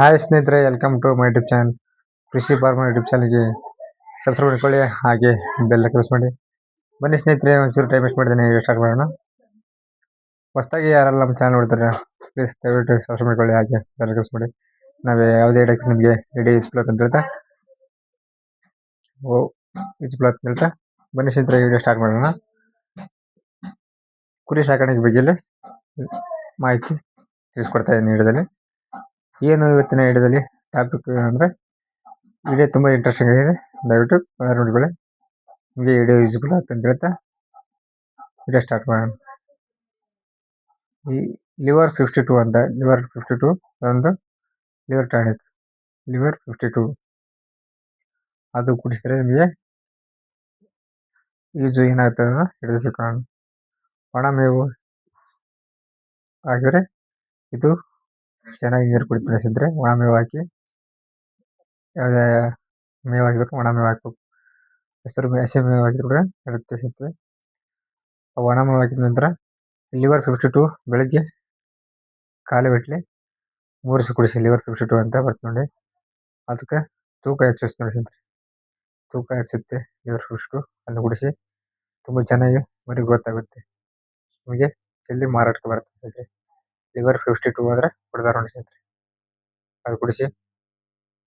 Hi ಸ್ನೇಹಿತರೆ welcome to my YouTube channel Krishi farmer YouTube ಚಾನಲ್ಗೆ subscribe ಮಾಡ್ಕೊಳ್ಳಿ, ಹಾಗೆ ಬೆಲ್ಲ ಕ್ಲೋಸ್ ಮಾಡಿ. ಬನ್ನಿ ಸ್ನೇಹಿತರೆ, ಒಂಚೂರು ಟೈಮ್ ವೇಸ್ಟ್ ಮಾಡಿದ್ದೀನಿ ಸ್ಟಾರ್ಟ್ ಮಾಡೋಣ. ಹೊಸದಾಗಿ ಯಾರೆಲ್ಲ ನಮ್ಮ ಚಾನಲ್ ನೋಡ್ತಾರೆ ಪ್ಲೀಸ್ ದಯವಿಟ್ಟು ಸಬ್ಸ್ಕ್ರೈಬ್ ಮಾಡ್ಕೊಳ್ಳಿ, ಹಾಗೆ ಬೆಲ್ಲ ಕ್ಲೋಸ್ ಮಾಡಿ. ನಾವು ಯಾವುದೇ ಡೈಕ್ಸ್ ನಿಮಗೆ ಇಡೀ ಯೂಸ್ಫುಲ್ ಅಂತ ಹೇಳ್ತಾ. ಓ ಯೂಸ್ಫುಲ್ ಅಂತ ಹೇಳ್ತಾ. ಬನ್ನಿ ಸ್ನೇಹಿತರೆ ವಿಡಿಯೋ ಸ್ಟಾರ್ಟ್ ಮಾಡೋಣ. ಕುರಿ ಸಾಕಾಣಿಕೆ ಬಗ್ಗೆ ಮಾಹಿತಿ ತಿಳಿಸ್ಕೊಡ್ತಾ ಇದ್ದೀನಿ ವಿಡಿಯೋದಲ್ಲಿ. ಏನು ಇವತ್ತಿನ ವಿಡಿಯೋದಲ್ಲಿ ಟಾಪಿಕ್ ಅಂದರೆ ವಿಡಿಯೋ ತುಂಬ ಇಂಟ್ರೆಸ್ಟಿಂಗ್ ಆಗಿದೆ. ದಯವಿಟ್ಟು ನೋಡಿಕೊಳ್ಳಿ ನಿಮಗೆ ವಿಡಿಯೋ ಯೂಸ್ಫುಲ್ ಅಂತ ಹೇಳ್ತಾ ವಿಡಿಯೋ ಸ್ಟಾರ್ಟ್ ಮಾಡೋಣ. ಈ ಲಿವರ್ ಫಿಫ್ಟಿ ಟು ಅಂತ ಲಿವರ್ ಫಿಫ್ಟಿ ಟು ಒಂದು liver tonic. Liver fifty two ಅದು ಕುಡಿಸಿದ್ರೆ ನಿಮಗೆ ಈಜು ಏನಾಗುತ್ತೆ ಅಂತ ಹಿಡಿದು ಒಣ ಮೇವು ಆಗಿದ್ರೆ ಇದು ಚೆನ್ನಾಗಿ ನೀರು ಕುಡಿತು ಅನಿಸಿದ್ರೆ ಒಣ ಮೇವು ಹಾಕಿ ಯಾವುದೇ ಮೇವು ಹಾಕಿದ್ರು ಒಣ ಮೇವು ಹಾಕಬೇಕು ಹೆಸರು ಹಸಿ ಮೇವು ಹಾಕಿದ್ರು ಕೂಡ ಇರುತ್ತೆ ಸಿಗ್ತದೆ ಒಣ ಮೇವು ಹಾಕಿದ ನಂತರ ಲಿವರ್ ಫಿಫ್ಟಿ ಟು ಬೆಳಗ್ಗೆ ಖಾಲಿ ಬಿಟ್ಲಿ ಮೂರಿಸಿ ಕುಡಿಸಿ ಲಿವರ್ ಫಿಫ್ಟಿ ಟು ಅಂತ ಬರ್ತು ನೋಡಿ. ಅದಕ್ಕೆ ತೂಕ ಹೆಚ್ಚಿಸ್ತು ನೋಡಿ ತೂಕ ಹೆಚ್ಚುತ್ತೆ ಲಿವರ್ ಫಿಫ್ಟಿ ಟು ಅದನ್ನು ಕುಡಿಸಿ ತುಂಬ ಚೆನ್ನಾಗಿ ಮರಿ ಗೊತ್ತಾಗುತ್ತೆ ನಿಮಗೆ ಜಲ್ದಿ ಮಾರಾಟಕ್ಕೆ ಬರುತ್ತೆ ಲಿವರ್ ಫಿಫ್ಟಿ ಟೂ ಆದರೆ ಕುಡ್ದಾರ ಸ್ನೇಹಿತರೆ. ಅದು ಕುಡಿಸಿ.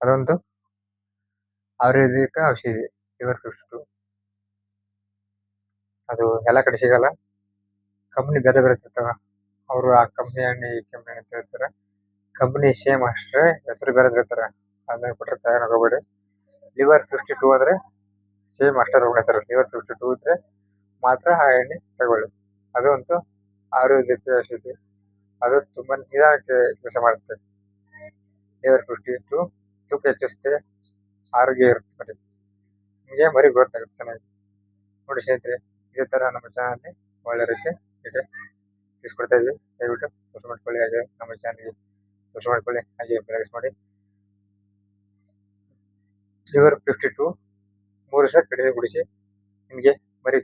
ಅದೊಂದು ಆಯುರ್ವೇದಿಕ ಔಷಧಿ ಲಿವರ್ ಫಿಫ್ಟಿ ಟು ಅದು ಎಲ್ಲ ಕಡೆ ಸಿಗಲ್ಲ. ಕಂಪ್ನಿ ಬೇರೆ ಬೇರೆ ಇರ್ತಾವ ಅವರು ಆ ಕಂಪ್ನಿ ಎಣ್ಣೆ ಈ ಕಂಪ್ನಿ ಅಂತ ಹೇಳ್ತಾರೆ. ಕಂಪ್ನಿ ಸೇಮ್ ಅಷ್ಟೇ, ಹೆಸರು ಬೇರೆ ಇರ್ತಾರೆ. ಅದನ್ನ ಕೊಟ್ಟರೆ ತಯಾರಾಗಬೇಡಿ ಲಿವರ್ ಫಿಫ್ಟಿ ಟೂ ಅಂದ್ರೆ ಸೇಮ್ ಅಷ್ಟೇ ರೋಗ ಸರ್ ಲಿವರ್ ಫಿಫ್ಟಿ ಟೂ ಇದ್ರೆ ಮಾತ್ರ ಆ ಎಣ್ಣೆ ತಗೊಳ್ಳಿ. ಅದು ಅಂತೂ ಆಯುರ್ವೇದಿಕ ಔಷಧಿ. ಅದು ತುಂಬಾ ನಿಧಾನಕ್ಕೆ ಕೆಲಸ ಮಾಡುತ್ತೆ. ದೇವರ ಫಿಫ್ಟಿ ಟು ತೂಕ ಹೆಚ್ಚಿಸುತ್ತೆ ಆರೋಗ್ಯ ಇರುತ್ತೆ ಮರಿ ನಿಮಗೆ ಮರಿ ಗ್ರೋತ್ ಆಗುತ್ತೆ ಚೆನ್ನಾಗಿ. ನೋಡಿ ಸ್ನೇಹಿತರೆ, ಇದೇ ಥರ ನಮ್ಮ ಚಾನಲ್ನಿ ಒಳ್ಳೆ ರೀತಿ ಇದೆ. ತಿಳಿಸ್ಕೊಡ್ತಾ ಇದ್ವಿ. ದಯವಿಟ್ಟು ಸಬ್ಸ್ಕ್ರೈಬ್ ಮಾಡ್ಕೊಳ್ಳಿ, ಹಾಗೆ ನಮ್ಮ ಚಾನಲ್ಗೆ ಸಬ್ಸ್ಕ್ರೈಬ್ ಮಾಡ್ಕೊಳ್ಳಿ, ಹಾಗೆ ಬೆಳಗ್ಸ್ ಮಾಡಿ. ಲಿವರ್ ಫಿಫ್ಟಿ ಟು ಮೂರು ಸಹ ಕಡಿಮೆ ಗುಡಿಸಿ ನಿಮಗೆ ಮರಿ